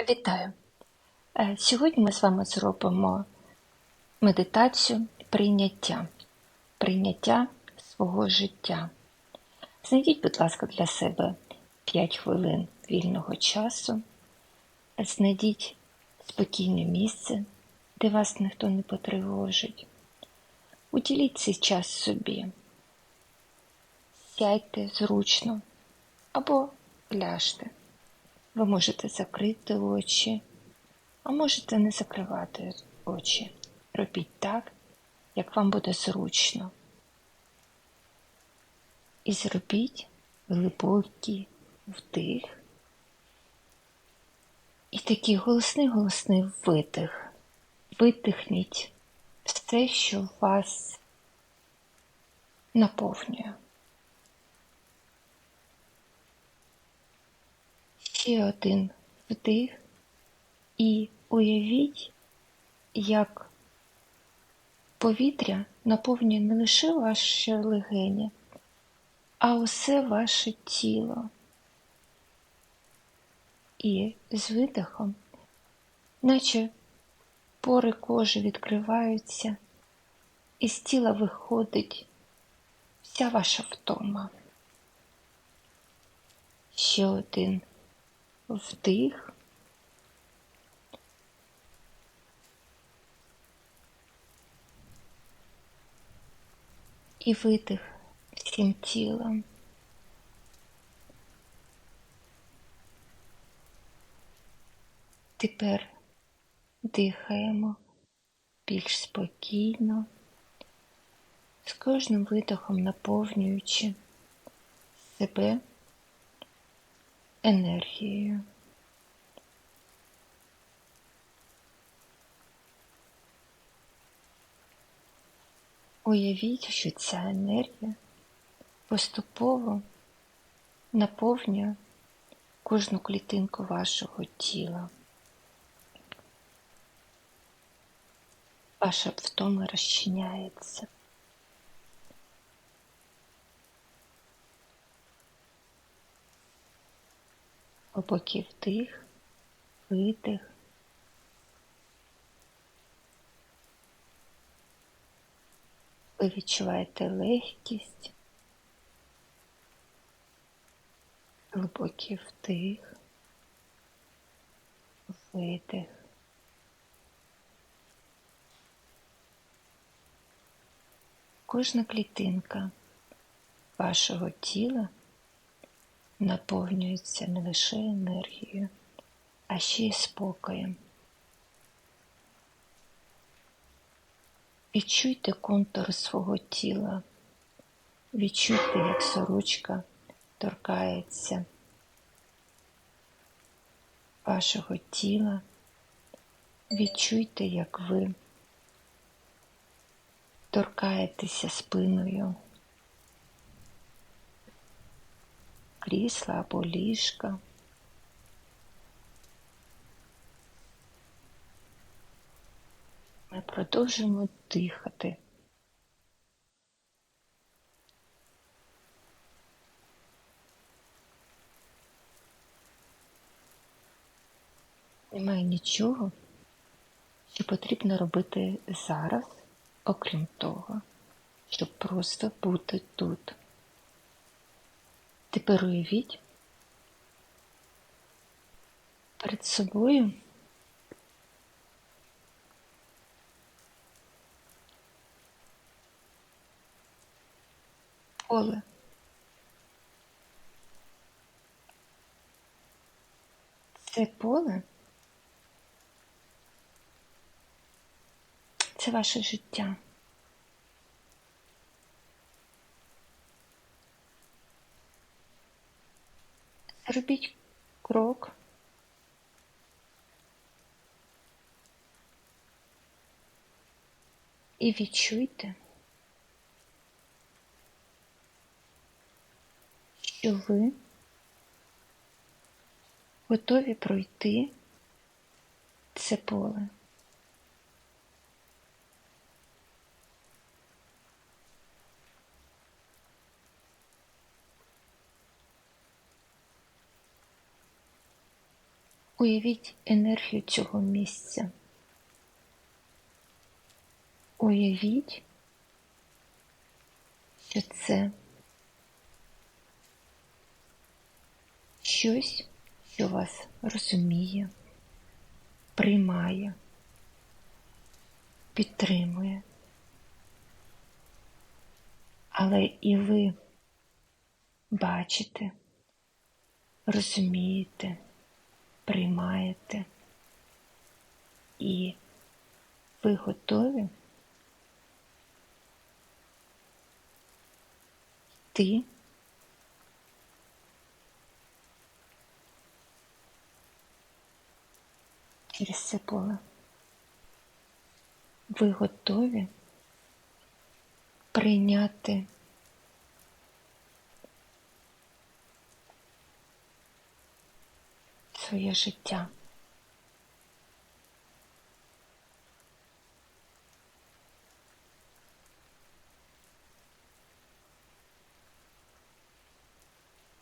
Вітаю! Е, Сьогодні ми з вами зробимо медитацію прийняття, прийняття свого життя. Знайдіть, будь ласка, для себе 5 хвилин вільного часу. Знайдіть спокійне місце, де вас ніхто не потривожить. Уділіть цей час собі. Сядьте зручно або ляжте. Ви можете закрити очі, а можете не закривати очі. Робіть так, як вам буде зручно. І зробіть глибокий вдих. І такий голосний голосний видих. Видихніть все, що вас наповнює. Ще один вдих і уявіть, як повітря наповнює не лише ваше легені, а усе ваше тіло. І з видихом, наче пори кожи відкриваються, і з тіла виходить вся ваша втома. Ще один вдих. І видих всім тілом. Тепер дихаємо більш спокійно, з кожним видохом наповнюючи себе енергією. Уявіть, що ця енергія поступово наповнює кожну клітинку вашого тіла. Ваша втома розчиняється. Глибокий вдих, видих. Ви відчуваєте легкість, глибокий вдих, видих. Кожна клітинка вашого тіла наповнюється не лише енергією, а ще й спокоєм. Відчуйте контур свого тіла, відчуйте, як сорочка торкається вашого тіла, відчуйте, як ви торкаєтеся спиною крісла або ліжка. Ми продовжуємо дихати. Немає нічого, що потрібно робити зараз, окрім того, щоб просто бути тут. Тепер уявіть перед собою поле. Це поле це ваше життя. Робіть крок. І відчуйте, що ви готові пройти це поле. Уявіть енергію цього місця. Уявіть, що це щось, що вас розуміє, приймає, підтримує. Але і ви бачите, розумієте, приймаєте, і ви готові йти через це поле. Ви готові прийняти своє життя.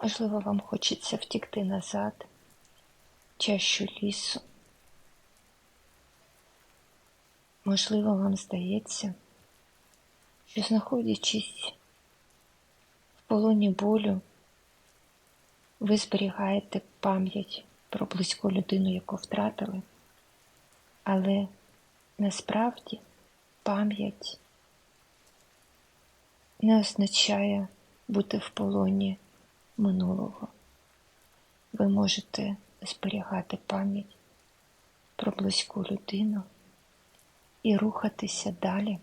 Можливо, вам хочеться втікти назад, чащу лісу. Можливо, вам здається, що знаходячись в полоні болю, ви зберігаєте пам'ять про близьку людину, яку втратили, але насправді пам'ять не означає бути в полоні минулого. Ви можете зберігати пам'ять про близьку людину і рухатися далі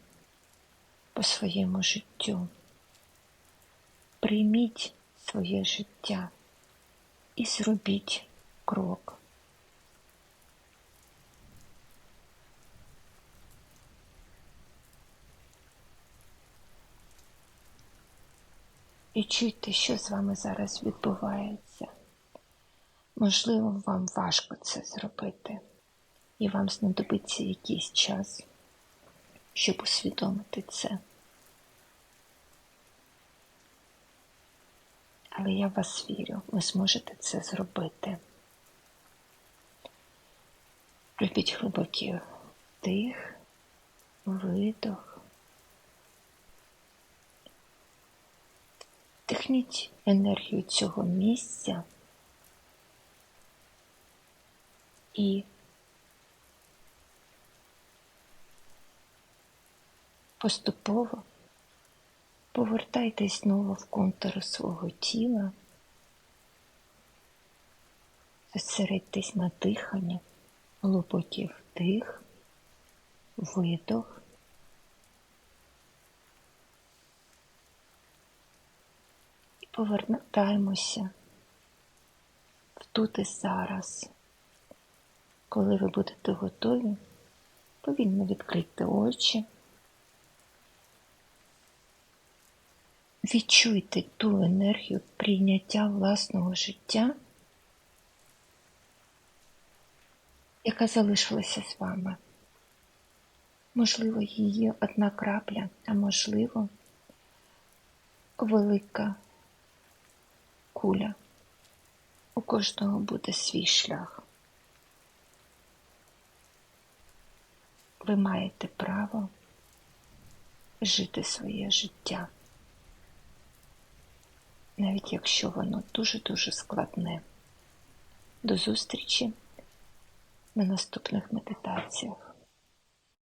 по своєму життю. Прийміть своє життя і зробіть крок. І чуйте, що з вами зараз відбувається. Можливо, вам важко це зробити, і вам знадобиться якийсь час, щоб усвідомити це. Але я вас вірю, ви зможете це зробити. Робіть глибокий вдих, видох. Вдихніть енергію цього місця. І поступово повертайтесь знову в контур свого тіла, зосередьтесь на диханні, глибокий вдих, видох. І повертаємося в тут і зараз. Коли ви будете готові, повільно відкрийте очі. Відчуйте ту енергію прийняття власного життя, яка залишилася з вами. Можливо, її одна крапля, а можливо, велика куля. У кожного буде свій шлях. Ви маєте право жити своє життя навіть якщо воно дуже-дуже складне. До зустрічі на наступних медитаціях.